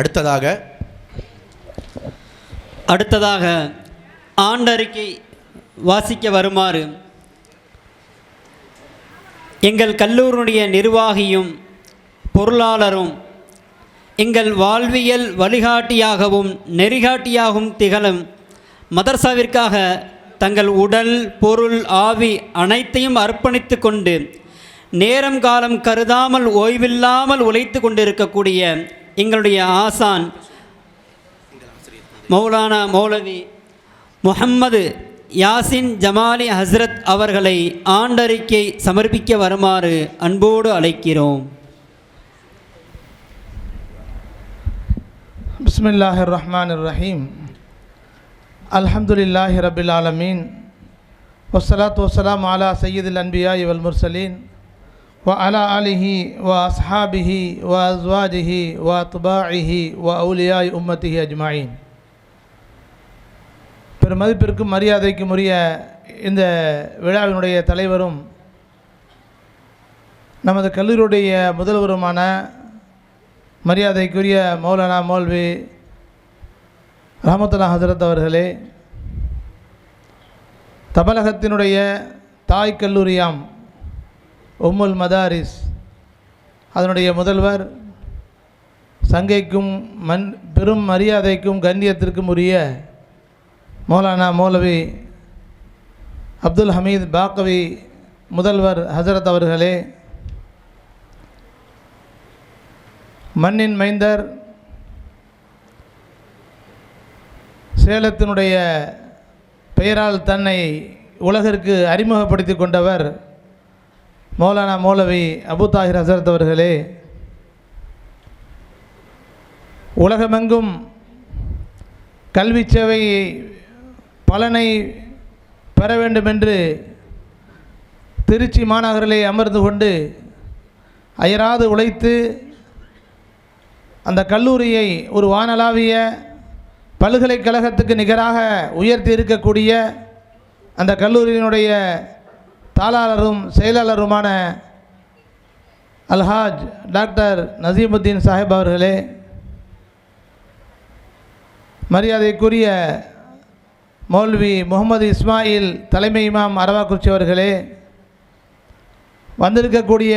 அடுத்ததாக அடுத்ததாக ஆண்டறிக்கை வாசிக்க வருமாறு எங்கள் கல்லூரியுடைய நிர்வாகியும் பொருளாளரும் எங்கள் வாழ்வியல் வழிகாட்டியாகவும் நெறிகாட்டியாகவும் திகழும் மதர்சாவிற்காக தங்கள் உடல் பொருள் ஆவி அனைத்தையும் அர்ப்பணித்து கொண்டு நேரம் காலம் கருதாமல் ஓய்வில்லாமல் உழைத்து கொண்டிருக்கக்கூடிய எங்களுடைய ஆசான் மௌலானா மௌலவி முகம்மது யாசின் ஜமாலி ஹஸ்ரத் அவர்களை ஆண்டறிக்கை சமர்ப்பிக்க வருமாறு அன்போடு அழைக்கிறோம். பிஸ்மில்லாஹ் ரஹ்மான் ரஹீம் அல்ஹம்துலில்லாஹி ரபில் ஆலமீன். வசலாத் வசலாம் ஆலா சையீதில் அன்பியா இவல் முர்சலீன். وعلى آله وأصحابه وأزواجه وأطباعه وأولياء أمته أجمعين பெருமதிப்பிற்கும் மரியாதைக்கும் உரிய இந்த விழாவினுடைய தலைவரும் நமது கல்லூரியுடைய முதல்வருமான மரியாதைக்குரிய மௌலானா மௌல்வி ரஹமத்துல்லா ஹசரத் அவர்களே தமிழகத்தினுடைய தாய் கல்லூரியாம் உம்முல் மதாரிஸ். அதனுடைய முதல்வர் சங்கைக்கும் மண் பெரும் மரியாதைக்கும் கண்ணியத்திற்கும் உரிய மௌலானா மௌலவி அப்துல் ஹமீத் பாக்கவி முதல்வர் ஹசரத் அவர்களே மண்ணின் மைந்தர் சேலத்தினுடைய பெயரால் தன்னை உலகிற்கு அறிமுகப்படுத்தி கொண்டவர் மௌலானா மௌலவி அபு தாஹிர் ஹசரத் அவர்களே உலகமெங்கும் கல்வி சேவை பலனை பெற வேண்டுமென்று திருச்சி மாநகரிலே அமர்ந்து கொண்டு அயராது உழைத்து அந்த கல்லூரியை ஒரு வானளாவிய பல்கலைக்கழகத்துக்கு நிகராக உயர்த்தி இருக்கக்கூடிய அந்த கல்லூரியினுடைய தாளாளரும் செயலாளருமான அல்ஹாஜ் டாக்டர் நசீமுத்தீன் சாஹிப் அவர்களே மரியாதைக்குரிய மௌல்வி முகமது இஸ்மாயில் தலைமை இமாம் அரவாக்குறிச்சி அவர்களே வந்திருக்கக்கூடிய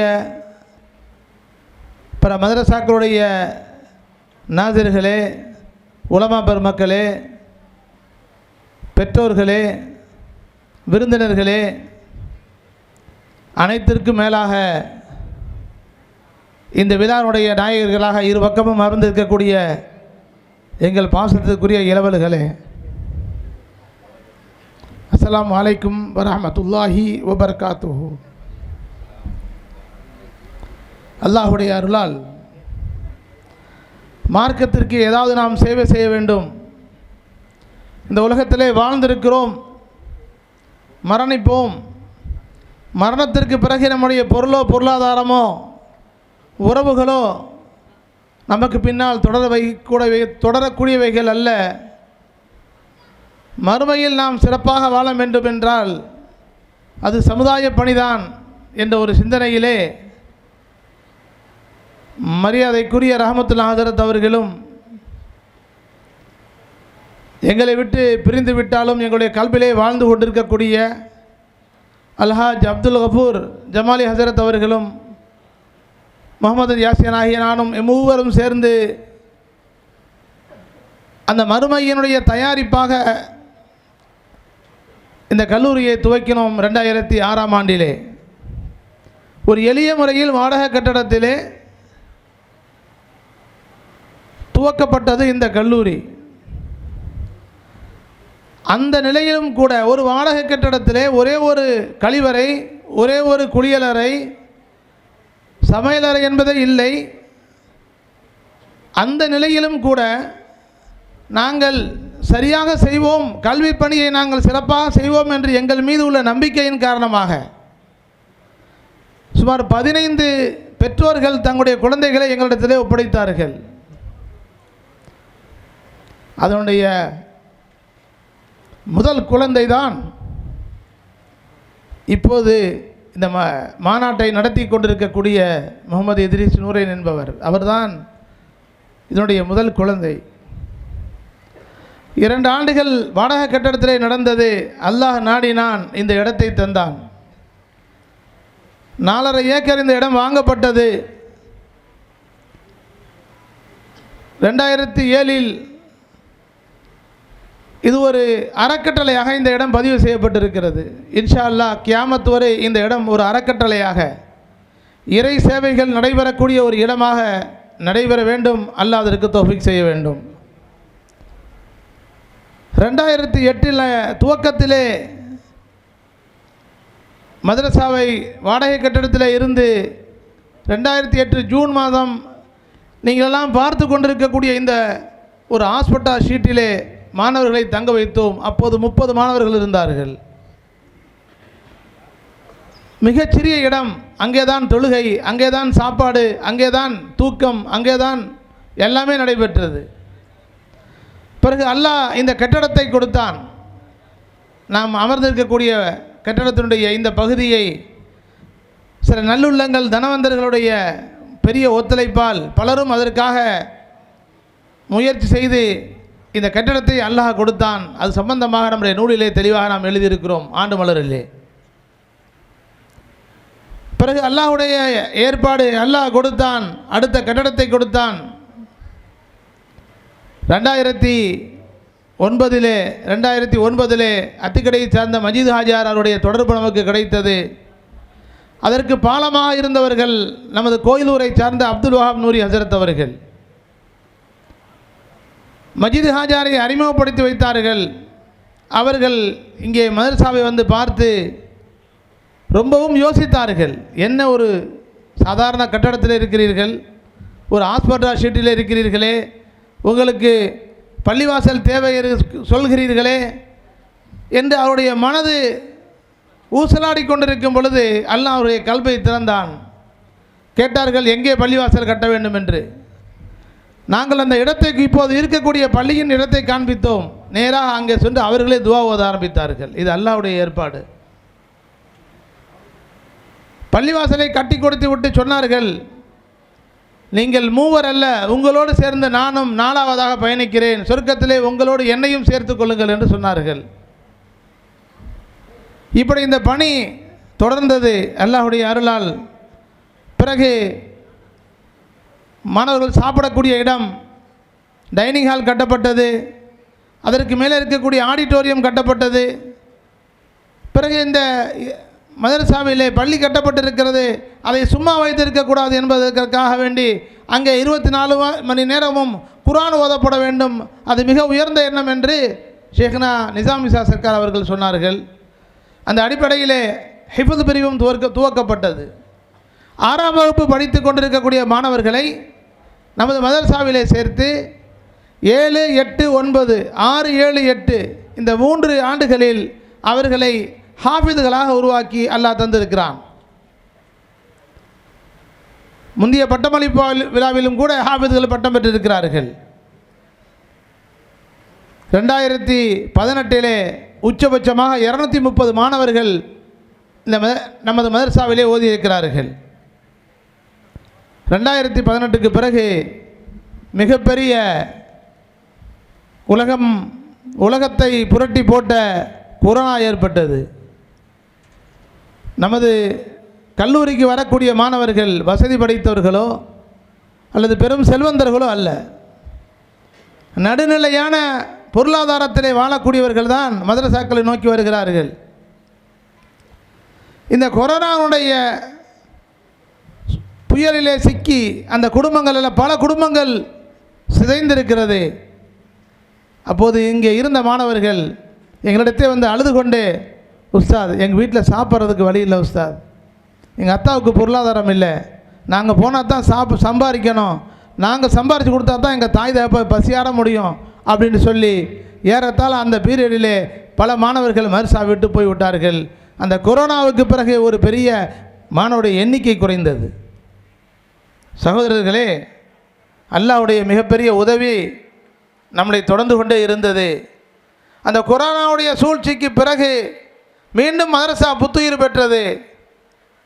பிற மதரசாக்களுடைய நாசிர்களே உலமா பெருமக்களே பெற்றோர்களே விருந்தினர்களே அனைத்திற்கும் மேலாக இந்த விழாவுடைய நாயகர்களாக இரு பக்கமும் அமர்ந்திருக்கக்கூடிய எங்கள் பாசத்திற்குரிய இளவல்களே. அஸ்லாம் வலைக்கும் வரமத்துல்லாஹி வபர்காத்து அல்லாஹுடைய அருளால் மார்க்கத்திற்கு ஏதாவது நாம் சேவை செய்ய வேண்டும். இந்த உலகத்திலே வாழ்ந்திருக்கிறோம். மரணிப்போம். மரணத்திற்கு பிறகு நம்முடைய பொருளோ பொருளாதாரமோ உறவுகளோ நமக்கு பின்னால் தொடர கூடவை தொடரக்கூடியவைகள் அல்ல. மறுமையில் நாம் சிறப்பாக வாழ வேண்டும் என்றால் அது சமுதாய பணிதான் என்ற ஒரு சிந்தனையிலே மரியாதைக்குரிய ரஹமத்துல்லா ஹசரத் அவர்களும் எங்களை விட்டு பிரிந்து விட்டாலும் எங்களுடைய கல்விலே வாழ்ந்து கொண்டிருக்கக்கூடிய அல்ஹாஜ் அப்துல் கபூர் ஜமாலி ஹசரத் அவர்களும் முகமது யாசின் ஆகிய நானும் மூவரும் சேர்ந்து அந்த மறுமையினுடைய தயாரிப்பாக இந்த கல்லூரியை துவக்கினோம் ரெண்டாயிரத்தி ஆறாம் ஆண்டிலே. ஒரு எளிய முறையில் வாடகை கட்டடத்திலே துவக்கப்பட்டது இந்த கல்லூரி. அந்த நிலையிலும் கூட ஒரு வாடகை கட்டடத்திலே ஒரே ஒரு கழிவறை ஒரே ஒரு குளியலறை சமையலறை என்பதே இல்லை. அந்த நிலையிலும் கூட நாங்கள் சரியாக செய்வோம். கல்வி பணியை நாங்கள் சிறப்பாக செய்வோம் என்று எங்கள் மீது உள்ள நம்பிக்கையின் காரணமாக. சுமார் பதினைந்து பெற்றோர்கள் தங்களுடைய குழந்தைகளை எங்களிடத்திலே ஒப்படைத்தார்கள். அதனுடைய முதல் குழந்தை தான் இப்போது இந்த மா மாநாட்டை நடத்தி கொண்டிருக்கக்கூடிய முகமது எதிரிஸ் நூரேன் என்பவர் அவர்தான் இதனுடைய முதல் குழந்தை. இரண்டு ஆண்டுகள் வாடகை கட்டடத்திலே நடந்தது அல்லாஹ் நாடினான் இந்த இடத்தை தந்தான். நாலரை ஏக்கர் இந்த இடம் வாங்கப்பட்டது. ரெண்டாயிரத்தி ஏழில் இது ஒரு அறக்கட்டளையாக இந்த இடம் பதிவு செய்யப்பட்டிருக்கிறது. இன்ஷா அல்லாஹ் கியாமத் வரை இந்த இடம் ஒரு அறக்கட்டளையாக. இறை சேவைகள் நடைபெறக்கூடிய ஒரு இடமாக நடைபெற வேண்டும். அல்ல அதற்கு தொஃபிக் செய்ய வேண்டும். ரெண்டாயிரத்தி எட்டில் துவக்கத்திலே மதரசாவை வாடகை கட்டிடத்தில் இருந்து ரெண்டாயிரத்தி எட்டு ஜூன் மாதம் நீங்களெல்லாம் பார்த்து கொண்டிருக்கக்கூடிய இந்த ஒரு ஹாஸ்பிட்டல் ஷீட்டிலே மாணவர்களை தங்க வைத்தோம். அப்போது முப்பது மாணவர்கள் இருந்தார்கள். மிகச்சிறிய இடம். அங்கேதான் தொழுகை அங்கேதான் சாப்பாடு அங்கேதான் தூக்கம் அங்கேதான் எல்லாமே நடைபெற்றது. பிறகு அல்லாஹ் இந்த கட்டடத்தை கொடுத்தான். நாம் அமர்ந்திருக்கக்கூடிய கட்டடத்தினுடைய இந்த பகுதியை சில நல்லுள்ளங்கள் தனவந்தர்களுடைய பெரிய ஒத்துழைப்பால் பலரும் அதற்காக முயற்சி செய்து இந்த கட்டடத்தை அல்லாஹ் கொடுத்தான். அது சம்பந்தமாக நம்முடைய நூலிலே தெளிவாக நாம் எழுதியிருக்கிறோம். ஆண்டு மலரிலே. பிறகு அல்லாஹ்வுடைய ஏற்பாடு அல்லாஹ் கொடுத்தான். அடுத்த கட்டடத்தை கொடுத்தான். ரெண்டாயிரத்தி ஒன்பதிலே ரெண்டாயிரத்தி ஒன்பதிலே அத்திக்கடையை சார்ந்த மஜீத் ஹாஜார் அவருடைய தொடர்பு நமக்கு கிடைத்தது. அதற்கு பாலமாக இருந்தவர்கள் நமது கோயிலூரை சார்ந்த அப்துல் வஹாப் நூரி ஹசரத் அவர்கள். மஜித் ஹாஜாரை அறிமுகப்படுத்தி வைத்தார்கள். அவர்கள் இங்கே மதர்சாவை வந்து பார்த்து ரொம்பவும் யோசித்தார்கள். என்ன ஒரு சாதாரண கட்டடத்தில் இருக்கிறீர்கள்? ஒரு ஹாஸ்பிட்டல் ஷீட்டில் இருக்கிறீர்களே? உங்களுக்கு பள்ளிவாசல் தேவை சொல்கிறீர்களே? என்று அவருடைய மனது ஊசலாடி கொண்டிருக்கும் பொழுது அல்லாஹ் அவருடைய கல்வை திறந்தான். கேட்டார்கள் எங்கே பள்ளிவாசல் கட்ட வேண்டும் என்று? நாங்கள் அந்த இடத்தை இப்போது இருக்கக்கூடிய பள்ளியின் இடத்தை காண்பித்தோம். நேராக அங்கே சென்று அவர்களே துவா ஓத ஆரம்பித்தார்கள். இது அல்லாவுடைய ஏற்பாடு. பள்ளிவாசலை கட்டி கொடுத்து விட்டு சொன்னார்கள் நீங்கள் மூவர் அல்ல உங்களோடு சேர்ந்து நானும் நாலாவதாக பயணிக்கிறேன். சொர்க்கத்திலே உங்களோடு என்னையும் சேர்த்து கொள்ளுங்கள் என்று சொன்னார்கள். இப்படி இந்த பணி தொடர்ந்தது அல்லாஹுடைய அருளால். பிறகு மாணவர்கள் சாப்பிடக்கூடிய இடம் டைனிங் ஹால் கட்டப்பட்டது அதற்கு மேலே இருக்கக்கூடிய ஆடிட்டோரியம் கட்டப்பட்டது. பிறகு இந்த மதரசாவிலே பள்ளி கட்டப்பட்டிருக்கிறது. அதை சும்மா வைத்திருக்கக்கூடாது என்பதற்காக வேண்டி அங்கே இருபத்தி நாலு மணி நேரமும் குரான் ஓதப்பட வேண்டும். அது மிக உயர்ந்த எண்ணம் என்று ஷேக்னா நிசாமிசா சர்க்கார் அவர்கள் சொன்னார்கள். அந்த அடிப்படையிலே ஹிஃபது பிரிவும் துவக்க துவக்கப்பட்டது. ஆறாம் வகுப்பு படித்து கொண்டிருக்கக்கூடிய மாணவர்களை நமது மதரசாவிலே சேர்த்து ஏழு எட்டு ஒன்பது ஆறு ஏழு எட்டு இந்த மூன்று ஆண்டுகளில் அவர்களை ஹாஃபிதுகளாக உருவாக்கி அல்லாஹ் தந்திருக்கிறான். முந்தைய பட்டமளிப்பு விழாவிலும் கூட ஹாஃபிதுகள் பட்டம் பெற்றிருக்கிறார்கள். ரெண்டாயிரத்தி பதினெட்டிலே உச்சபட்சமாக இரநூத்தி முப்பது மாணவர்கள் இந்த நமது மதர்சாவிலே ஓதியிருக்கிறார்கள். ரெண்டாயிரத்தி பதினெட்டுக்கு பிறகு மிகப்பெரிய உலகம் உலகத்தை புரட்டி போட்ட கொரோனா ஏற்பட்டது. நமது கல்லூரிக்கு வரக்கூடிய மாணவர்கள் வசதி படைத்தவர்களோ அல்லது பெரும் செல்வந்தர்களோ அல்ல. நடுநிலையான பொருளாதாரத்திலே வாழக்கூடியவர்கள் தான் மதரசாக்களை நோக்கி வருகிறார்கள். இந்த கொரோனாவுடைய புயலிலே சிக்கி அந்த குடும்பங்களில் பல குடும்பங்கள் சிதைந்திருக்கிறது. அப்போது இங்கே இருந்த மாணவர்கள் எங்களிடத்தே வந்து அழுது கொண்டே உஸ்தாத் எங்கள் வீட்டில் சாப்பிட்றதுக்கு வழி இல்லை உஸ்தாத். எங்கள் அத்தாவுக்கு பொருளாதாரம் இல்லை. நாங்கள் போனால் தான் சாப் சம்பாதிக்கணும் நாங்கள் சம்பாரித்து கொடுத்தா தான் எங்கள் தாய் தகப்ப பசியாட முடியும் அப்படின்னு சொல்லி ஏறத்தால் அந்த பீரியடிலே பல மாணவர்கள் மருசா விட்டு போய் விட்டார்கள் அந்த கொரோனாவுக்கு பிறகு ஒரு பெரிய மாணவருடைய எண்ணிக்கை குறைந்தது. சகோதரர்களே அல்லாஹ்வுடைய மிகப்பெரிய உதவி நம்மளை தொடர்ந்து கொண்டே இருந்தது. அந்த கொரோனாவுடைய சூழ்ச்சிக்கு பிறகு மீண்டும் மதரசா புத்துயிர் பெற்றது.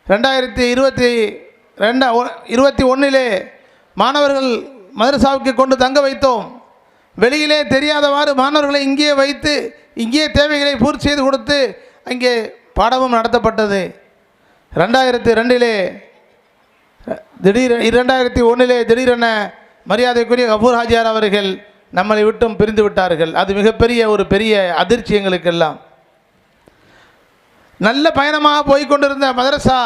ரெண்டாயிரத்தி இருபத்தி ரெண்டா இருபத்தி ஒன்றிலே மாணவர்கள் மதரசாவுக்கு கொண்டு தங்க வைத்தோம். வெளியிலே தெரியாதவாறு மாணவர்களை இங்கே வைத்து இங்கே தேவைகளை பூர்த்தி செய்து கொடுத்து அங்கே பாடமும் நடத்தப்பட்டது. ரெண்டாயிரத்தி ரெண்டிலே திடீர் இரண்டாயிரத்தி ஒன்றிலே திடீரென மரியாதைக்குரிய கபூர் ஹாஜியார் அவர்கள் நம்மளை விட்டும் பிரிந்து விட்டார்கள். அது மிகப்பெரிய ஒரு பெரிய அதிர்ச்சி எங்களுக்கெல்லாம். நல்ல பயணமாக போய்கொண்டிருந்த மதரசா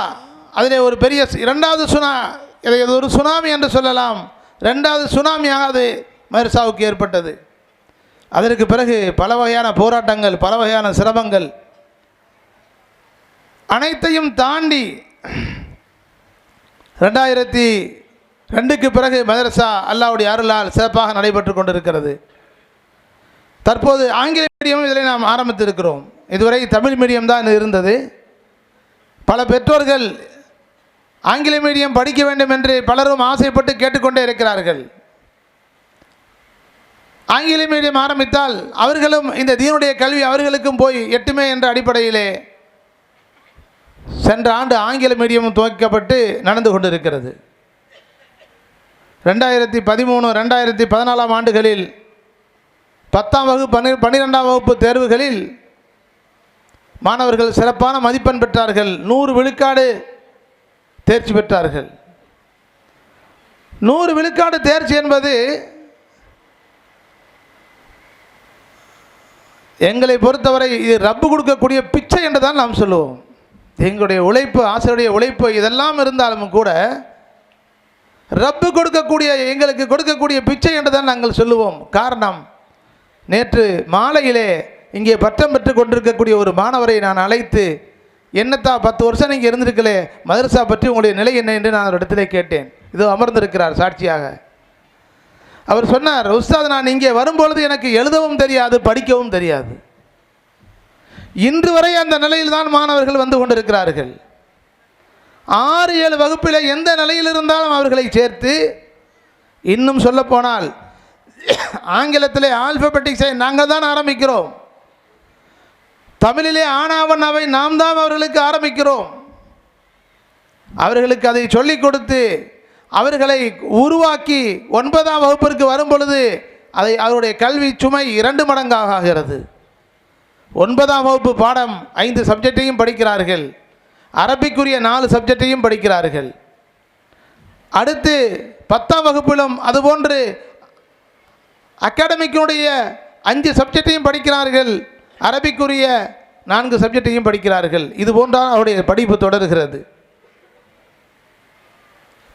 அதிலே ஒரு பெரிய இரண்டாவது சுனா இதை இது ஒரு சுனாமி என்று சொல்லலாம். ரெண்டாவது சுனாமியாக அது மதரசாவுக்கு ஏற்பட்டது. அதற்கு பிறகு பல வகையான போராட்டங்கள் பல வகையான சிரமங்கள். அனைத்தையும் தாண்டி ரெண்டாயிரத்தி ரெண்டுக்கு பிறகு மதரசா அல்லாவுடைய அருளால் சிறப்பாக நடைபெற்று கொண்டிருக்கிறது. தற்போது ஆங்கில மீடியமும் இதில் நாம் ஆரம்பித்திருக்கிறோம். இதுவரை தமிழ் மீடியம் தான் இருந்தது. பல பெற்றோர்கள் ஆங்கில மீடியம் படிக்க வேண்டும் என்று பலரும் ஆசைப்பட்டு கேட்டுக்கொண்டே இருக்கிறார்கள். ஆங்கில மீடியம் ஆரம்பித்தால் அவர்களும் இந்த தீனுடைய கல்வி அவர்களுக்கும் போய் எட்டுமே என்ற அடிப்படையிலே சென்ற ஆண்டு ஆங்கில மீடியம் துவக்கப்பட்டு நடந்து கொண்டிருக்கிறது. ரெண்டாயிரத்தி பதிமூணு ரெண்டாயிரத்தி பதினாலாம் ஆண்டுகளில் பத்தாம் வகுப்பு பன்னி பன்னிரெண்டாம் வகுப்பு தேர்வுகளில் மாணவர்கள் சிறப்பான மதிப்பெண் பெற்றார்கள். நூறு விழுக்காடு தேர்ச்சி பெற்றார்கள். நூறு விழுக்காடு தேர்ச்சி என்பது எங்களை பொறுத்தவரை இது ரப்பு கொடுக்கக்கூடிய பிச்சை என்று தான் நாம் சொல்லுவோம். எங்களுடைய உழைப்பு ஆசிரியருடைய உழைப்பு இதெல்லாம் இருந்தாலும் கூட ரப்பு கொடுக்கக்கூடிய எங்களுக்கு கொடுக்கக்கூடிய பிச்சை என்று தான் நாங்கள் சொல்லுவோம். காரணம் நேற்று மாலையிலே இங்கே பட்டம் பெற்று கொண்டிருக்கக்கூடிய ஒரு மாணவரை நான் அழைத்து என்னத்தா பத்து வருஷம் நீங்கள் இருந்திருக்கலே மதரசா பற்றி உங்களுடைய நிலை என்ன? என்று நான் ஒரு இடத்துல கேட்டேன். இதோ அமர்ந்திருக்கிறார் சாட்சியாக. அவர் சொன்னார் உஸ்தாத் நான் இங்கே வரும்பொழுது எனக்கு எழுதவும் தெரியாது படிக்கவும் தெரியாது. இன்று வரை அந்த நிலையில் தான் மாணவர்கள் வந்து கொண்டிருக்கிறார்கள். ஆறு ஏழு வகுப்பில் எந்த நிலையில் இருந்தாலும் அவர்களை சேர்த்து இன்னும் சொல்லப்போனால் ஆங்கிலத்திலே ஆல்பபெட்டிக்ஸை நாங்கள் தான் ஆரம்பிக்கிறோம். தமிழிலே ஆனாவண்ணாவை நாம் தான் அவர்களுக்கு ஆரம்பிக்கிறோம். அவர்களுக்கு அதை சொல்லிக் கொடுத்து அவர்களை உருவாக்கி ஒன்பதாம் வகுப்பிற்கு வரும் பொழுது அதை அவருடைய கல்வி சுமை இரண்டு மடங்காக ஆகிறது. ஒன்பதாம் வகுப்பு பாடம் ஐந்து சப்ஜெக்டையும் படிக்கிறார்கள். அரபிக்குரிய நாலு சப்ஜெக்டையும் படிக்கிறார்கள். அடுத்து பத்தாம் வகுப்பிலும் அதுபோன்று அகாடமிக்குடைய அஞ்சு சப்ஜெக்டையும் படிக்கிறார்கள். அரபிக்குரிய நான்கு சப்ஜெக்டையும் படிக்கிறார்கள். இது போன்றால் அவருடைய படிப்பு தொடர்கிறது.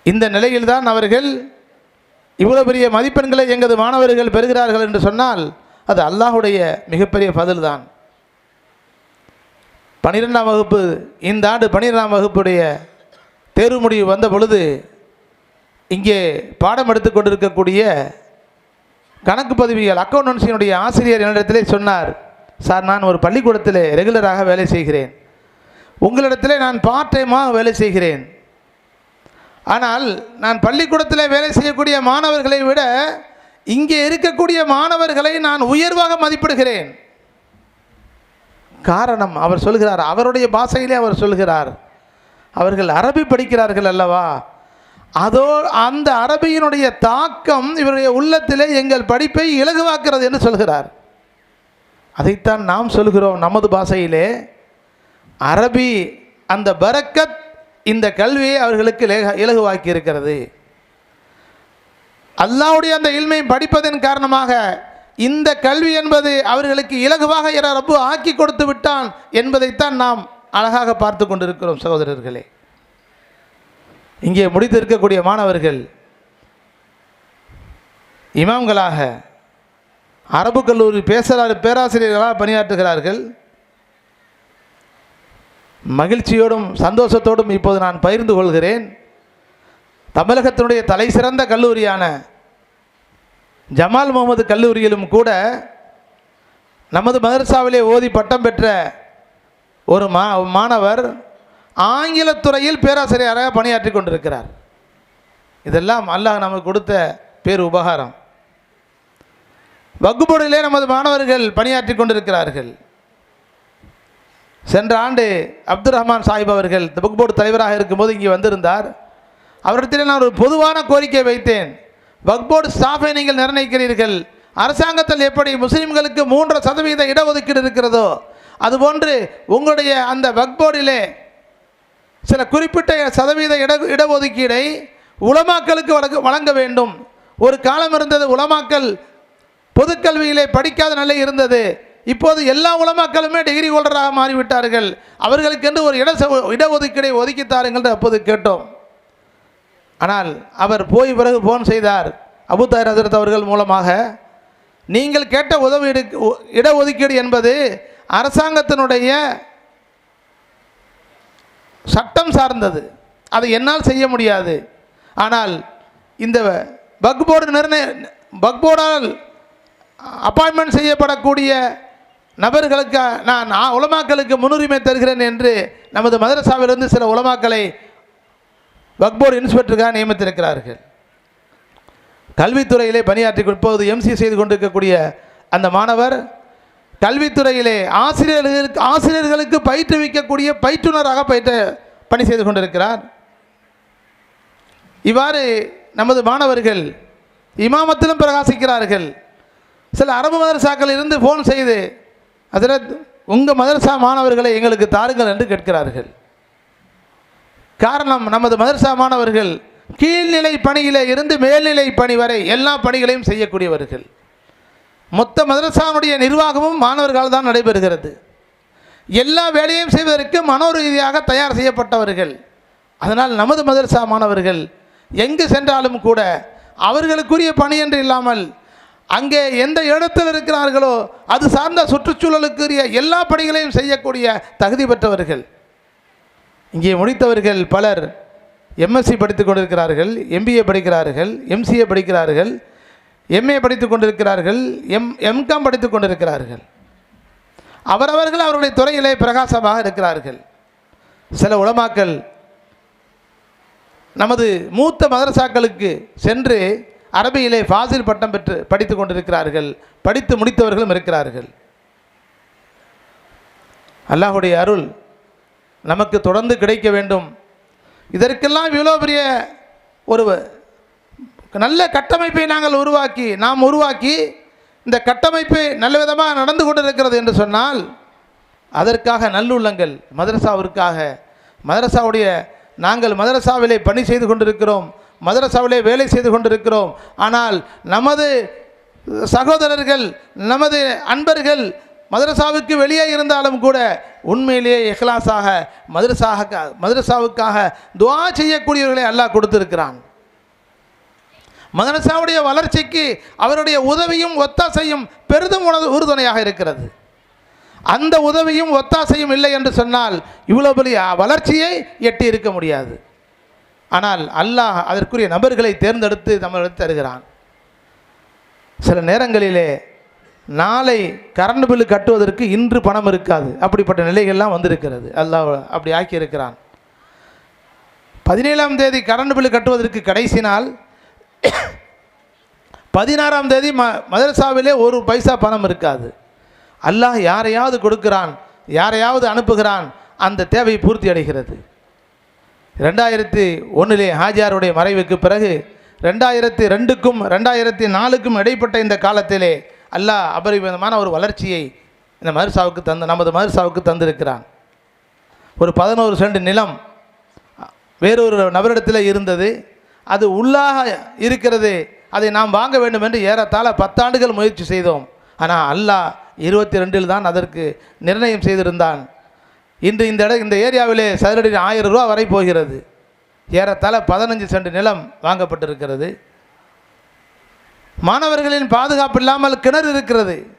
இந்த நிலையில்தான் அவர்கள் இவ்வளோ பெரிய மதிப்பெண்களை எங்களது மாணவர்கள் பெறுகிறார்கள் என்று சொன்னால் அது அல்லாஹுடைய மிகப்பெரிய பதில் தான் பன்னிரெண்டாம் வகுப்பு இந்த ஆண்டு பன்னிரெண்டாம் வகுப்புடைய தேர்வு முடிவு வந்த பொழுது இங்கே பாடம் எடுத்துக் கொண்டிருக்கக்கூடிய கணக்கு பதவிகள் அக்கௌண்டன்சியினுடைய ஆசிரியர் என்னிடத்திலே சொன்னார் சார் நான் ஒரு பள்ளிக்கூடத்தில் ரெகுலராக வேலை செய்கிறேன். உங்களிடத்தில் நான் பார்ட் டைமாக வேலை செய்கிறேன். ஆனால் நான் பள்ளிக்கூடத்தில் வேலை செய்யக்கூடிய மாணவர்களை விட இங்கே இருக்கக்கூடிய மாணவர்களை நான் உயர்வாக மதிப்பிடுகிறேன். காரணம் அவர் சொல்கிறார் அவருடைய பாஷையிலே அவர் சொல்கிறார். அவர்கள் அரபி படிக்கிறார்கள் அல்லவா? அதோ அந்த அரபியினுடைய தாக்கம் இவருடைய உள்ளத்திலே எங்கள் படிப்பை இலகுவாக்கிறது என்று சொல்கிறார். அதைத்தான் நாம் சொல்கிறோம் நமது பாஷையிலே. அரபி அந்த பரக்கத் இந்த கல்வியை அவர்களுக்கு இலகுவாக்கி இருக்கிறது அல்லாவுடைய அந்த இல்மையை படிப்பதன் காரணமாக இந்த கல்வி என்பது அவர்களுக்கு இலகுவாக இற ரப்பு ஆக்கி கொடுத்து விட்டான் என்பதைத்தான் நாம் அழகாக பார்த்து கொண்டிருக்கிறோம் சகோதரர்களே. இங்கே முடித்திருக்கக்கூடிய மாணவர்கள் இமாம்களாக அரபு கல்லூரி பேசுகிற பேராசிரியர்களாக பணியாற்றுகிறார்கள். மகிழ்ச்சியோடும் சந்தோஷத்தோடும் இப்போது நான் பகிர்ந்து கொள்கிறேன். தமிழகத்தினுடைய தலை சிறந்த கல்லூரியான ஜமால் முகமது கல்லூரியிலும் கூட நமது மதரசாவிலே ஓதி பட்டம் பெற்ற ஒரு மா மாணவர் ஆங்கிலத்துறையில் பேராசிரியராக பணியாற்றி கொண்டிருக்கிறார். இதெல்லாம் அல்லாஹ் நமக்கு கொடுத்த பேர் உபகாரம். வகுப்பொடியிலே நமது மாணவர்கள் பணியாற்றி கொண்டிருக்கிறார்கள். சென்ற ஆண்டு அப்துல் ரஹ்மான் சாஹிப் அவர்கள் வகுப்போர்டு தலைவராக இருக்கும்போது இங்கே வந்திருந்தார். அவரிடத்தில் நான் ஒரு பொதுவான கோரிக்கை வைத்தேன். வக்போர்டு ஸ்டாஃபை நீங்கள் நிர்ணயிக்கிறீர்கள். அரசாங்கத்தில் எப்படி முஸ்லீம்களுக்கு மூன்று சதவீத இடஒதுக்கீடு இருக்கிறதோ அதுபோன்று உங்களுடைய அந்த வக்போர்டிலே சில குறிப்பிட்ட சதவீத இட இடஒதுக்கீடை உலமாக்களுக்கு வழங்க வழங்க வேண்டும். ஒரு காலம் இருந்தது உலமாக்கல் பொதுக்கல்வியிலே படிக்காத நிலை இருந்தது. இப்போது எல்லா உலமாக்களுமே டிகிரி ஹோல்டராக மாறிவிட்டார்கள். அவர்களுக்கென்று ஒரு இட ச- இடஒதுக்கீடை ஒதுக்கித்தாருங்கள் என்று அப்போது கேட்டோம். ஆனால் அவர் போய் பிறகு ஃபோன் செய்தார். அபுதாயர் ஹசரத் அவர்கள் மூலமாக நீங்கள் கேட்ட உதவி இடஒதுக்கீடு என்பது அரசாங்கத்தினுடைய சட்டம் சார்ந்தது. அதை என்னால் செய்ய முடியாது. ஆனால் இந்த பக் போர்டு நிர்ணய பக் போர்டால் அப்பாயின்மெண்ட் செய்யப்படக்கூடிய நபர்களுக்கு நான் உலமாக்களுக்கு முன்னுரிமை தருகிறேன் என்று நமது மதரசாவிலிருந்து சில உலமாக்களை வக்போர்டு இன்ஸ்பெக்டருக்காக நியமித்திருக்கிறார்கள். கல்வித்துறையிலே பணியாற்றி இப்போது எம்சி செய்து கொண்டிருக்கக்கூடிய அந்த மாணவர் கல்வித்துறையிலே ஆசிரியர்களுக்கு ஆசிரியர்களுக்கு பயிற்றுவிக்கக்கூடிய பயிற்றுனராக பயிற்ற பணி செய்து கொண்டிருக்கிறார். இவ்வாறு நமது மாணவர்கள் இமாமத்திலும் பிரகாசிக்கிறார்கள். சில அரபு மதரசாக்கள் இருந்து ஃபோன் செய்து அதில் உங்கள் மதரசா மாணவர்களை எங்களுக்கு தாருங்கள் என்று கேட்கிறார்கள். காரணம் நமது மதரசா மாணவர்கள் கீழ்நிலை பணியில் இருந்து மேல்நிலை பணி வரை எல்லா பணிகளையும் செய்யக்கூடியவர்கள். மொத்த மதரசாவுடைய நிர்வாகமும் மாணவர்களால் தான் நடைபெறுகிறது. எல்லா வேலையும் செய்வதற்கு மனோரீதியாக தயார் செய்யப்பட்டவர்கள். அதனால் நமது மதரசா மாணவர்கள் எங்கு சென்றாலும் கூட அவர்களுக்குரிய பணி என்று இல்லாமல் அங்கே எந்த இடத்தில் இருக்கிறார்களோ அது சார்ந்த சுற்றுச்சூழலுக்குரிய எல்லா பணிகளையும் செய்யக்கூடிய தகுதி பெற்றவர்கள். இங்கே முடித்தவர்கள் பலர் எம்எஸ்சி படித்துக் கொண்டிருக்கிறார்கள் எம்பிஏ படிக்கிறார்கள் எம்சிஏ படிக்கிறார்கள் எம்ஏ படித்து கொண்டிருக்கிறார்கள் எம் எம்காம் படித்துக் கொண்டிருக்கிறார்கள். அவரவர்கள் அவருடைய துறையிலே பிரகாசமாக இருக்கிறார்கள். சில உலமாக்கள் நமது மூத்த மதரசாக்களுக்கு சென்று அரபியிலே ஃபாசில் பட்டம் பெற்று படித்துக் கொண்டிருக்கிறார்கள் படித்து முடித்தவர்களும் இருக்கிறார்கள். அல்லாஹுடைய அருள் நமக்கு தொடர்ந்து கிடைக்க வேண்டும். இதற்கெல்லாம் இவ்வளோ பெரிய ஒரு நல்ல கட்டமைப்பை நாங்கள் உருவாக்கி நாம் உருவாக்கி இந்த கட்டமைப்பு நல்ல விதமாக நடந்து கொண்டிருக்கிறது என்று சொன்னால் அதற்காக நல்லுள்ளங்கள் மதரசாவிற்காக மதரசாவுடைய நாங்கள் மதரசாவிலே பணி செய்து கொண்டிருக்கிறோம் மதரசாவிலே வேலை செய்து கொண்டிருக்கிறோம். ஆனால் நமது சகோதரர்கள் நமது அன்பர்கள் மதரசாவுக்கு வெளியே இருந்தாலும் கூட உண்மையிலேயே இஹ்லாஸாக மதரசாக மதரசாவுக்காக துவா செய்யக்கூடியவர்களை அல்லாஹ் கொடுத்துருக்கிறான். மதரசாவுடைய வளர்ச்சிக்கு அவருடைய உதவியும் ஒத்தாசையும் பெரிதும் உனது உறுதுணையாக இருக்கிறது. அந்த உதவியும் ஒத்தாசையும் இல்லை என்று சொன்னால் இவ்வளோ பெரிய வளர்ச்சியை எட்டி இருக்க முடியாது. ஆனால் அல்லாஹ் அதற்குரிய நபர்களை தேர்ந்தெடுத்து நம்மளுக்கு தருகிறான். சில நேரங்களிலே நாளை கரண்ட் பில்லு கட்டுவதற்கு இன்று பணம் இருக்காது. அப்படிப்பட்ட நிலைகள்லாம் வந்திருக்கிறது. அல்லாஹ் அப்படி ஆக்கியிருக்கிறான். பதினேழாம் தேதி கரண்ட் பில்லு கட்டுவதற்கு கடைசி நாள். பதினாறாம் தேதி ம மதரசாவிலே ஒரு பைசா பணம் இருக்காது. அல்லாஹ் யாரையாவது கொடுக்கிறான் யாரையாவது அனுப்புகிறான் அந்த தேவை பூர்த்தி அடைகிறது. ரெண்டாயிரத்தி ஒன்றிலே ஹாஜியாருடைய மறைவுக்கு பிறகு ரெண்டாயிரத்தி ரெண்டுக்கும் ரெண்டாயிரத்தி நாலுக்கும் இடைப்பட்ட இந்த காலத்திலே அல்லாஹ் அபரிமிதமான ஒரு வளர்ச்சியை இந்த மதரசாவுக்கு தந்து நமது மதரசாவுக்கு தந்திருக்கிறான். ஒரு பதினோரு சென்ட் நிலம் வேறொரு நபரிடத்தில் இருந்தது. அது உள்ளாக இருக்கிறது. அதை நாம் வாங்க வேண்டும் என்று ஏறத்தாழ பத்தாண்டுகள் முயற்சி செய்தோம். ஆனால் அல்லாஹ் இருபத்தி ரெண்டில் தான் அதற்கு நிர்ணயம் செய்திருந்தான். இன்று இந்த இட இந்த ஏரியாவிலே சதுரடி ஆயிரம் ரூபா வரை போகிறது. ஏறத்தாழ பதினஞ்சு சென்ட் நிலம் வாங்கப்பட்டிருக்கிறது. மாணவர்களின் பாதுகாப்பு இல்லாமல் கிணறு இருக்கிறது.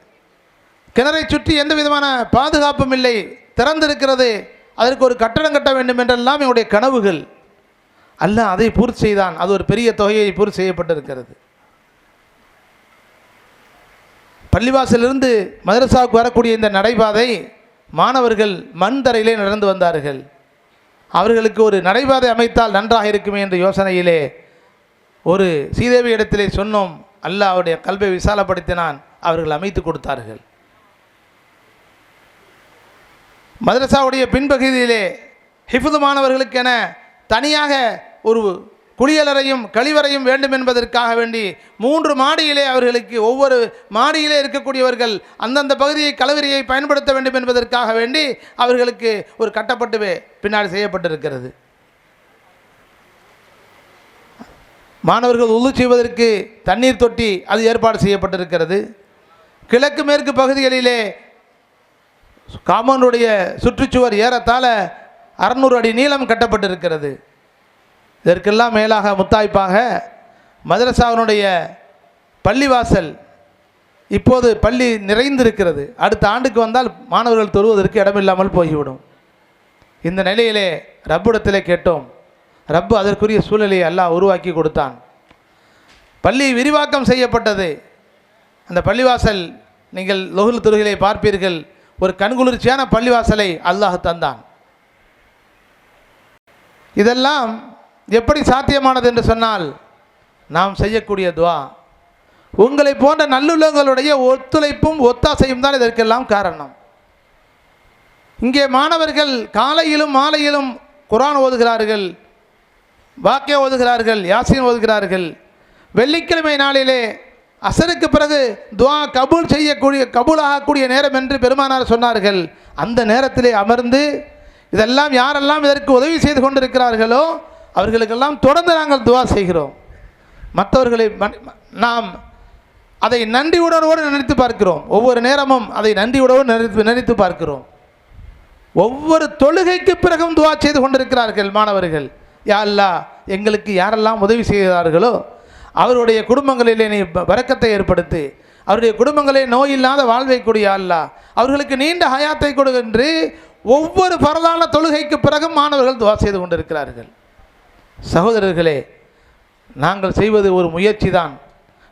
கிணறை சுற்றி எந்த விதமான பாதுகாப்பும் இல்லை. திறந்திருக்கிறது. அதற்கு ஒரு கட்டடம் கட்ட வேண்டும் என்றெல்லாம் என்னுடைய கனவுகள். அல்ல அதை பூர்த்தி செய்தான். அது ஒரு பெரிய தொகையை பூர்த்தி செய்யப்பட்டிருக்கிறது. பள்ளிவாசலிருந்து மதரசாவுக்கு வரக்கூடிய இந்த நடைபாதை மாணவர்கள் மண் தரையிலே நடந்து வந்தார்கள். அவர்களுக்கு ஒரு நடைபாதை அமைத்தால் நன்றாக இருக்குமே என்ற யோசனையிலே ஒரு சீதேவி இடத்திலே சொன்னோம். அல்லாஹ் கல்வியை கல்வை விசாலப்படுத்தினான் அவர்கள் அமைத்து கொடுத்தார்கள். மதரசாவுடைய பின்பகுதியிலே ஹிஃபுது மாணவர்களுக்கென தனியாக ஒரு குளியலறையும் கழிவறையும் வேண்டும் என்பதற்காக வேண்டி மூன்று மாடியிலே அவர்களுக்கு ஒவ்வொரு மாடியிலே இருக்கக்கூடியவர்கள் அந்தந்த பகுதியை கலவரியை பயன்படுத்த வேண்டும் என்பதற்காக வேண்டி அவர்களுக்கு ஒரு கட்டப்பட்டுவே பின்னால் பின்னாடி செய்யப்பட்டிருக்கிறது. மாணவர்கள் உழு செய்வதற்கு தண்ணீர் தொட்டி அது ஏற்பாடு செய்யப்பட்டிருக்கிறது. கிழக்கு மேற்கு பகுதிகளிலே காமனுடைய சுற்றுச்சுவர் ஏறத்தாழ அறநூறு அடி நீளம் கட்டப்பட்டிருக்கிறது. இதற்கெல்லாம் மேலாக முத்தாய்ப்பாக மதரசாவினுடைய பள்ளிவாசல் இப்போது பள்ளி நிறைந்திருக்கிறது. அடுத்த ஆண்டுக்கு வந்தால் மாணவர்கள் தொழுவதற்கு இடமில்லாமல் போய்விடும். இந்த நிலையிலே ரப்பிடத்திலே கேட்டோம். ரப்பு அதற்குரிய சூழலை அல்லாஹ் உருவாக்கி கொடுத்தான். பள்ளி விரிவாக்கம் செய்யப்பட்டது. அந்த பள்ளிவாசல் நீங்கள் லொகுல் துறைகளை பார்ப்பீர்கள். ஒரு கண்குளிர்ச்சியான பள்ளிவாசலை அல்லாஹ் தந்தான். இதெல்லாம் எப்படி சாத்தியமானது என்று சொன்னால் நாம் செய்யக்கூடிய துவா. உங்களை போன்ற நல்லுள்ளங்களுடைய ஒத்துழைப்பும் ஒத்தாசையும் தான் இதற்கெல்லாம் காரணம். இங்கே மாணவர்கள் காலையிலும் மாலையிலும் குரான் ஓதுகிறார்கள். வாக்கியம் ஓதுகிறார்கள் யாசின் ஓதுகிறார்கள். வெள்ளிக்கிழமை நாளிலே அசருக்கு பிறகு துவா கபூல் செய்யக்கூடிய கபூல் ஆகக்கூடிய நேரம் என்று பெருமானார் சொன்னார்கள். அந்த நேரத்திலே அமர்ந்து இதெல்லாம் யாரெல்லாம் இதற்கு உதவி செய்து கொண்டிருக்கிறார்களோ அவர்களுக்கெல்லாம் தொடர்ந்து நாங்கள் துவா செய்கிறோம். மற்றவர்களை நாம் அதை நன்றி உணர்வோடு நினைத்து பார்க்கிறோம். ஒவ்வொரு நேரமும் அதை நன்றி உணர்வோடு நினைத்து நினைத்து பார்க்கிறோம். ஒவ்வொரு தொழுகைக்கு பிறகும் துவா செய்து கொண்டிருக்கிறார்கள் மாணவர்கள். யா அல்லா எங்களுக்கு யாரெல்லாம் உதவி செய்கிறார்களோ அவருடைய குடும்பங்களிலே நீ வரக்கத்தை பரக்கத்தை ஏற்படுத்தி. அவருடைய குடும்பங்களே நோய் இல்லாத வாழ்வை கொடு யா அவர்களுக்கு நீண்ட ஹயாத்தை கொடு என்று ஒவ்வொரு பரதான தொழுகைக்கு பிறகும் மாணவர்கள் துவா செய்து கொண்டிருக்கிறார்கள். சகோதரர்களே நாங்கள் செய்வது ஒரு முயற்சி தான்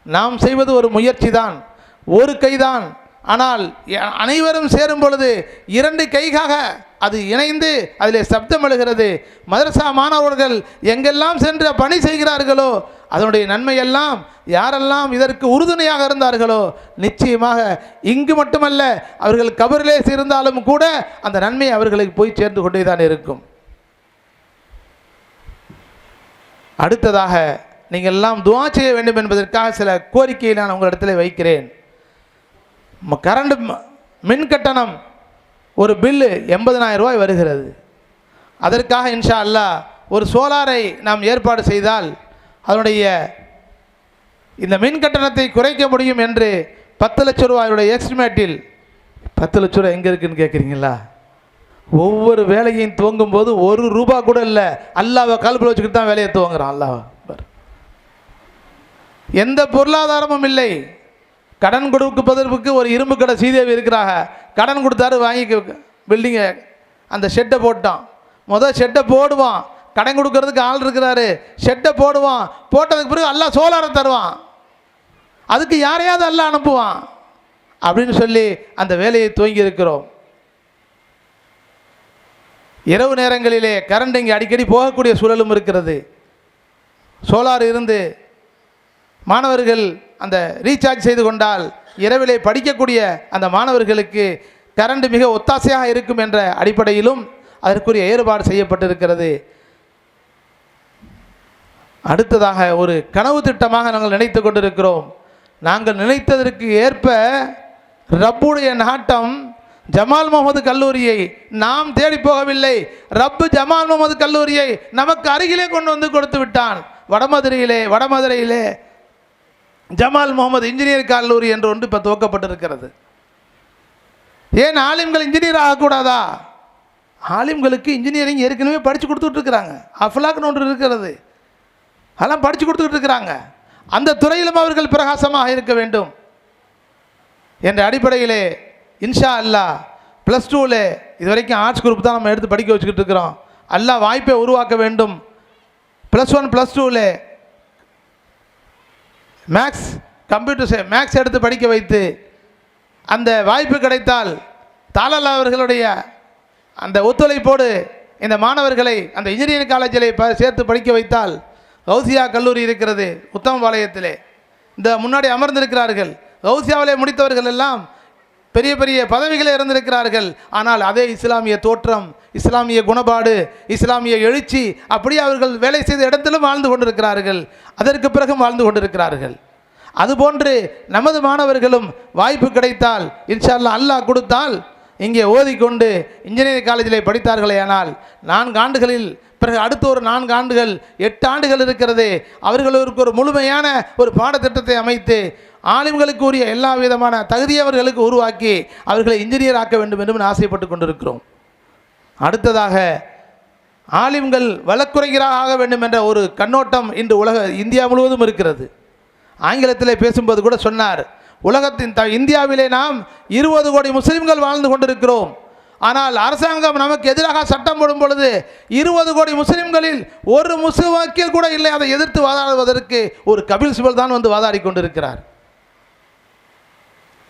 நாம் செய்வது ஒரு முயற்சி தான் ஒரு கைதான். ஆனால் அனைவரும் சேரும் பொழுது இரண்டு கைகாக அது இணைந்து அதில் சப்தம் எழுகிறது. மதரசா மாணவர்கள் எங்கெல்லாம் சென்று பணி செய்கிறார்களோ அதனுடைய நன்மையெல்லாம் யாரெல்லாம் இதற்கு உறுதுணையாக இருந்தார்களோ நிச்சயமாக இங்கு மட்டுமல்ல அவர்கள் கபரிலே இருந்தாலும் கூட அந்த நன்மை அவர்களுக்கு போய் சேர்ந்து கொண்டே தான் இருக்கும். அடுத்ததாக நீங்கள் எல்லாம் துவா செய்ய வேண்டும் என்பதற்காக சில கோரிக்கையை நான் உங்களிடத்தில் வைக்கிறேன். கரண்ட் மின் கட்டணம் ஒரு பில்லு எண்பதனாயிரம் ரூபாய் வருகிறது. அதற்காக இன்ஷா அல்லாஹ் ஒரு சோலாரை நாம் ஏற்பாடு செய்தால் அதனுடைய இந்த மின் கட்டணத்தை குறைக்க முடியும் என்று பத்து லட்சம் ரூபாயுடைய எஸ்டிமேட்டில் பத்து லட்ச ரூபா எங்கே இருக்குன்னு கேட்குறீங்களா ஒவ்வொரு வேலையும் துவங்கும் போது ஒரு ரூபா கூட இல்லை. அல்லாவை கல்பில் வச்சுக்கிட்டு தான் வேலையை துவங்குறான். அல்லாஹ் எந்த பொருளாதாரமும் இல்லை. கடன் கொடுப்பதற்கு ஒரு இரும்பு கடை சீதேவி இருக்கிறாங்க கடன் கொடுத்தாரு வாங்கி பில்டிங்கை அந்த ஷெட்டை போட்டான். முதல் ஷெட்டை போடுவான். கடன் கொடுக்கறதுக்கு ஆள் இருக்கிறாரு. ஷெட்டை போடுவான். போட்டதுக்கு பிறகு எல்லாம் சோலாரை தருவான். அதுக்கு யாரையாவது எல்லாம் அனுப்புவான். அப்படின்னு சொல்லி அந்த வேலையை துவங்கி இருக்கிறோம். இரவு நேரங்களிலே கரண்ட் இங்கே அடிக்கடி போகக்கூடிய சூழலும் இருக்கிறது. சோலார் இருந்து மாணவர்கள் அந்த ரீசார்ஜ் செய்து கொண்டால் இரவிலே படிக்கக்கூடிய அந்த மாணவர்களுக்கு கரண்ட் மிக ஒத்தாசையாக இருக்கும் என்ற அடிப்படையிலும் அதற்குரிய ஏற்பாடு செய்யப்பட்டிருக்கிறது. அடுத்ததாக ஒரு கனவு திட்டமாக நாங்கள் நினைத்து கொண்டிருக்கிறோம். நாங்கள் நினைத்ததற்கு ஏற்ப ரப்புடைய நாட்டம் ஜமால் முகமது கல்லூரியை நாம் தேடி போகவில்லை. ரப்பு ஜமால் முகமது கல்லூரியை நமக்கு அருகிலே கொண்டு வந்து கொடுத்து விட்டான். வடமதுரையிலே வடமதுரையிலே ஜமால் முகமது இன்ஜினியர் கல்லூரி என்று ஒன்று இப்போ துவக்கப்பட்டிருக்கிறது. ஏன் ஆலிம்கள் இன்ஜினியர் ஆகக்கூடாதா? ஆலிம்களுக்கு இன்ஜினியரிங் ஏற்கனவே படித்து கொடுத்துட்ருக்குறாங்க. அஃப்லாக்னு ஒன்று இருக்கிறது. அதெல்லாம் படித்து கொடுத்துக்கிட்டு இருக்கிறாங்க அந்த துறையிலும் அவர்கள் பிரகாசமாக இருக்க வேண்டும். என்ற அடிப்படையிலே இன்ஷா அல்லாஹ் ப்ளஸ் டூவில் இது வரைக்கும் ஆர்ட்ஸ் குரூப் தான் நம்ம எடுத்து படிக்க வச்சுக்கிட்டு இருக்கிறோம். அல்லாஹ் வாய்ப்பை உருவாக்க வேண்டும். ப்ளஸ் ஒன் ப்ளஸ் டூவில் மேக்ஸ் கம்ப்யூட்டர் மேக்ஸ் எடுத்து படிக்க வைத்து அந்த வாய்ப்பு கிடைத்தால் தாளல் அவர்களுடைய அந்த ஒத்துழைப்போடு இந்த மாணவர்களை அந்த இன்ஜினியரிங் காலேஜில் ப சேர்த்து படிக்க வைத்தால் கௌசியா கல்லூரி இருக்கிறது உத்தமபாளையத்திலே. இந்த முன்னாடி அமர்ந்திருக்கிறார்கள். கௌசியாவிலே முடித்தவர்கள் எல்லாம் பெரிய பெரிய பதவிகளை இருந்திருக்கிறார்கள். ஆனால் அதே இஸ்லாமிய தோற்றம் இஸ்லாமிய குணபாடு இஸ்லாமிய எழுச்சி அப்படி அவர்கள் வேலை செய்த இடத்திலும் வாழ்ந்து கொண்டிருக்கிறார்கள். அதற்கு பிறகும் வாழ்ந்து கொண்டிருக்கிறார்கள். அதுபோன்று நமது மாணவர்களும் வாய்ப்பு கிடைத்தால் இன்ஷா அல்லாஹ் அல்லாஹ் கொடுத்தால் இங்கே ஓதிக்கொண்டு இன்ஜினியரிங் காலேஜிலே படித்தார்களே ஆனால் நான்கு ஆண்டுகளில் பிறகு அடுத்த ஒரு நான்கு ஆண்டுகள் எட்டு ஆண்டுகள் இருக்கிறது. அவர்களுக்கு ஒரு முழுமையான ஒரு பாடத்திட்டத்தை அமைத்து ஆலிம்களுக்கு உரிய எல்லா விதமான தகுதியவர்களுக்கு உருவாக்கி அவர்களை இன்ஜினியர் ஆக்க வேண்டும் என்று ஆசைப்பட்டு கொண்டிருக்கிறோம். அடுத்ததாக ஆலிம்கள் வழக்குரைஞராக ஆக வேண்டும் என்ற ஒரு கண்ணோட்டம் இன்று உலக இந்தியா முழுவதும் இருக்கிறது. ஆங்கிலத்தில் பேசும்போது கூட சொன்னார் உலகத்தின் த இந்தியாவிலே நாம் இருபது கோடி முஸ்லீம்கள் வாழ்ந்து கொண்டிருக்கிறோம். ஆனால் அரசாங்கம் நமக்கு எதிராக சட்டம் போடும் பொழுது இருபது கோடி முஸ்லிம்களில் ஒரு முஸ்லிம் வக்கீல் கூட இல்லை. அதை எதிர்த்து வாதாடுவதற்கு ஒரு கபில் சிபல் தான் வந்து வாதாடி கொண்டிருக்கிறார்.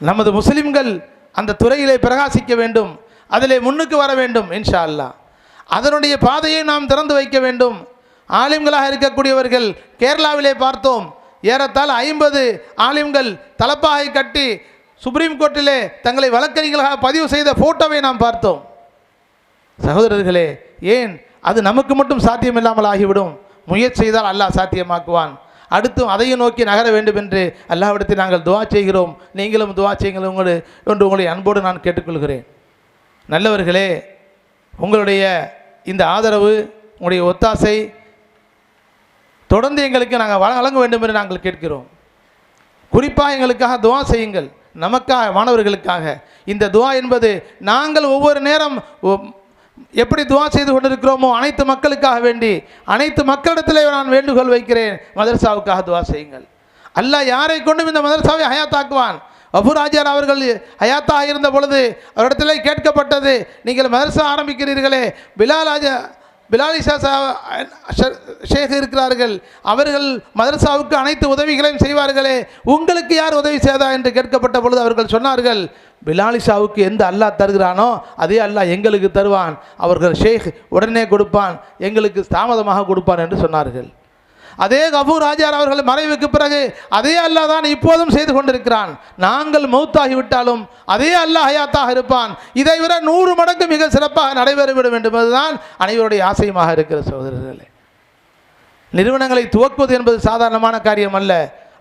நமது முஸ்லிம்கள் அந்த துறையிலே பிரகாசிக்க வேண்டும் அதிலே முன்னுக்கு வர வேண்டும் இன்ஷா அல்லாஹ் அதனுடைய பாதையை நாம் திறந்து வைக்க வேண்டும். ஆலிம்களாக இருக்கக்கூடியவர்கள் கேரளாவிலே பார்த்தோம். ஏறத்தால் ஐம்பது ஆலிம்கள் தலப்பாகை கட்டி சுப்ரீம் கோர்ட்டிலே தங்களை வழக்கறிஞர்களாக பதிவு செய்த ஃபோட்டோவை நாம் பார்த்தோம். சகோதரர்களே ஏன்? அது நமக்கு மட்டும் சாத்தியமில்லாமல் ஆகிவிடும். முயற்சி செய்தால் அல்லாஹ் சாத்தியமாக்குவான். அடுத்தும் அதையும் நோக்கி நகர வேண்டும் என்று அல்லாஹ்விடத்தில் நாங்கள் துவா செய்கிறோம். நீங்களும் துவா செய்யுங்கள். உங்களோடு என்று உங்களை அன்போடு நான் கேட்டுக்கொள்கிறேன். நல்லவர்களே உங்களுடைய இந்த ஆதரவு உங்களுடைய ஒத்தாசை தொடர்ந்து எங்களுக்கு நாங்கள் வழங்க வேண்டும் என்று நாங்கள் கேட்கிறோம். குறிப்பாக எங்களுக்காக துவா செய்யுங்கள். நமக்காக மாணவர்களுக்காக. இந்த துவா என்பது நாங்கள் ஒவ்வொரு நேரம் எப்படி துவா செய்து கொண்டிருக்கிறோமோ அனைத்து மக்களுக்காக வேண்டி அனைத்து மக்களிடத்திலே நான் வேண்டுகோள் வைக்கிறேன். மதரசாவுக்காக துவா செய்யுங்கள். அல்லாஹ் யாரை கொண்டும் இந்த மதரசாவை ஹயாத்தாக்குவான்? அபுராஜார் அவர்கள் ஹயாத்தாக இருந்த பொழுது அவரிடத்திலே கேட்கப்பட்டது நீங்கள் மதரசா ஆரம்பிக்கிறீர்களே பிலால் ராஜா பிலாலிஷா ஷேக் இருக்கிறார்கள். அவர்கள் மதரசாவுக்கு அனைத்து உதவிகளையும் செய்வார்களே. உங்களுக்கு யார் உதவி செய்தா என்று கேட்கப்பட்ட பொழுது அவர்கள் சொன்னார்கள் பிலாலிஷாவுக்கு எந்த அல்லாஹ் தருகிறானோ அதே அல்லாஹ் எங்களுக்கு தருவான். அவர்கள் ஷேக் உடனே கொடுப்பான் எங்களுக்கு தாமதமாக கொடுப்பான் என்று சொன்னார்கள். அதே கபூர் ராஜார் அவர்கள் மறைவுக்கு பிறகு அதே அல்லாஹ் தான் இப்போதும் செய்து கொண்டிருக்கிறான். நாங்கள் மௌத்தாகிவிட்டாலும் அதே அல்லாஹ் ஹயாத்தாக இருப்பான். இதை விட நூறு மடங்கு மிக சிறப்பாக நடைபெறவிடும் என்பதுதான் அனைவருடைய ஆசையுமாக இருக்கிற சகோதரர்களே. நிறுவனங்களை துவக்குவது என்பது சாதாரணமான காரியம் அல்ல.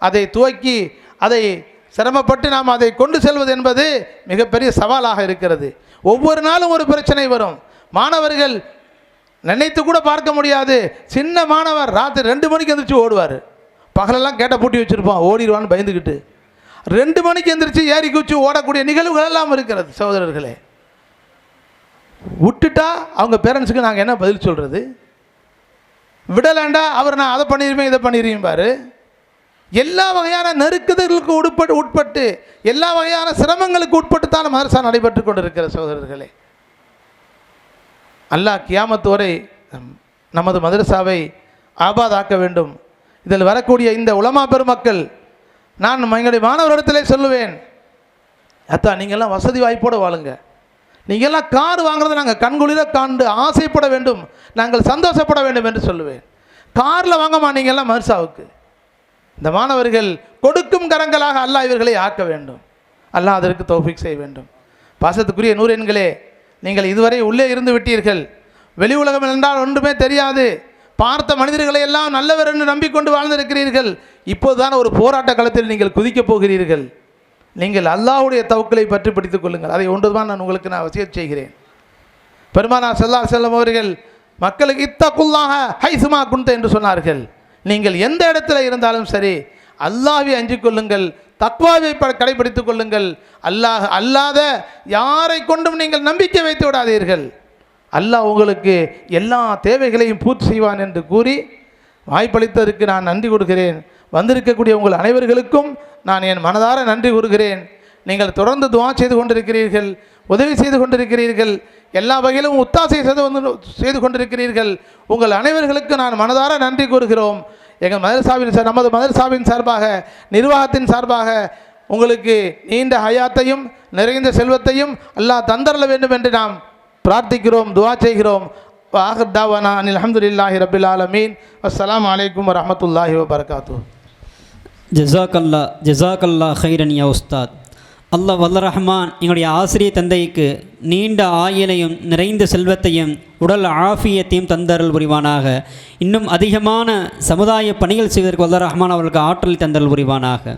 அதை துவக்கி அதை சிரமப்பட்டு நாம் அதை கொண்டு செல்வது என்பது மிகப்பெரிய சவாலாக இருக்கிறது. ஒவ்வொரு நாளும் ஒரு பிரச்சனை வரும். மாணவர்கள் நினைத்து கூட பார்க்க முடியாது. சின்ன மாணவர் ராத்திரி ரெண்டு மணிக்கு எந்திரிச்சு ஓடுவார். பகலெல்லாம் கேட்ட பூட்டி வச்சுருப்பான் ஓடிடுவான்னு பயந்துக்கிட்டு ரெண்டு மணிக்கு எந்திரிச்சு ஏறி குச்சி ஓடக்கூடிய நிகழ்வுகள் எல்லாம் இருக்கிறது சகோதரர்களே. விட்டுட்டா அவங்க பேரண்ட்ஸுக்கு நாங்கள் என்ன பதில் சொல்கிறது விடலாண்டா அவர் நான் அதை பண்ணிடுவேன் இதை பண்ணிடுவேன் பாரு. எல்லா வகையான நெருக்குதல்களுக்கு உட்பட்டு உட்பட்டு எல்லா வகையான சிரமங்களுக்கு உட்பட்டு தான் மதரசா நடைபெற்று கொண்டிருக்கிற சகோதரர்களே. அல்லாஹ் கியாமத்து வரை நமது மதரசாவை ஆபாதாக்க வேண்டும். இதில் வரக்கூடிய இந்த உலமா பெருமக்கள் நான் எங்களுடைய மாணவரிடத்திலே சொல்லுவேன் அத்தா நீங்கள்லாம் வசதி வாய்ப்போடு வாழுங்க. நீங்கள்லாம் கார் வாங்குறதை நாங்கள் கண்குளிர காண்டு ஆசைப்பட வேண்டும் நாங்கள் சந்தோஷப்பட வேண்டும் என்று சொல்லுவேன். காரில் வாங்கம்மா நீங்கள்லாம் மர்சாவுக்கு இந்த மாணவர்கள் கொடுக்கும் கரங்களாக அல்லாஹ் இவர்களை ஆக்க வேண்டும். அல்லாஹ் அதற்கு தௌஃபிக் செய்ய வேண்டும். பாசத்துக்குரிய நூறு எண்களே நீங்கள் இதுவரை உள்ளே இருந்து விட்டீர்கள். வெளி உலகம் என்றால் ஒன்றுமே தெரியாது. பார்த்த மனிதர்களை எல்லாம் நல்லவர் என்று நம்பிக்கொண்டு வாழ்ந்திருக்கிறீர்கள். இப்போதுதான் ஒரு போராட்ட களத்தில் நீங்கள் குதிக்கப் போகிறீர்கள். நீங்கள் அல்லாஹுடைய தவக்களை பற்றி படித்துக் கொள்ளுங்கள். அதை ஒன்றுதான் நான் உங்களுக்கு நான் வசியத் செய்கிறேன். பெருமானா செல்லா செல்லம் அவர்கள் மக்களுக்கு இத்தக்குள்ளாக ஹைசுமா குந்த என்று சொன்னார்கள். நீங்கள் எந்த இடத்துல இருந்தாலும் சரி அல்லாவை அஞ்சிக் கொள்ளுங்கள் தக்வாவை கடைபிடித்துக் கொள்ளுங்கள். அல்லாஹ் அல்லாத யாரை கொண்டும் நீங்கள் நம்பிக்கை வைத்து விடாதீர்கள். அல்லாஹ் உங்களுக்கு எல்லா தேவைகளையும் பூர்த்தி செய்வான் என்று கூறி வாய்ப்பளித்ததற்கு நான் நன்றி கொடுக்கிறேன் வந்திருக்கக்கூடிய உங்கள் அனைவர்களுக்கும் நான் என் மனதார நன்றி கூறுகிறேன். நீங்கள் தொடர்ந்து துவா செய்து கொண்டிருக்கிறீர்கள் உதவி செய்து கொண்டிருக்கிறீர்கள் எல்லா வகையிலும் உத்தாசை செய்து வந்து செய்து கொண்டிருக்கிறீர்கள். உங்கள் அனைவர்களுக்கு நான் மனதார நன்றி கூறுகிறோம். எங்கள் மதரசாவின் சார் நமது மதரசாவின் சார்பாக நிர்வாகத்தின் சார்பாக உங்களுக்கு நீண்ட ஹயாத்தையும் நிறைந்த செல்வத்தையும் அல்லாஹ் தந்தரல வேண்டும் என்று நாம் பிரார்த்திக்கிறோம் துவா செய்கிறோம். ஆஹர் தாவானா அனில் அஹமதுல்லாஹி ரபில் ஆலமீன். அஸ்ஸலாமு அலைக்கும் வரஹமத்துல்லாஹி வபரகாத்தூ ஜசாக்கல்லா ஜசாக்கல்லா ஹைரன் யா உஸ்தாத். அல்லாஹ் வல்ல ரஹ்மான் எங்களுடைய ஆசிரியர் தந்தைக்கு நீண்ட ஆயிலையும் நிறைந்த செல்வத்தையும் உடல் ஆஃபியத்தையும் தந்தருள் புரிவானாக. இன்னும் அதிகமான சமுதாய பணிகள் செய்வதற்கு வல்ல ரஹ்மான் அவர்களுக்கு ஆற்றல் தந்தருள் புரிவானாக.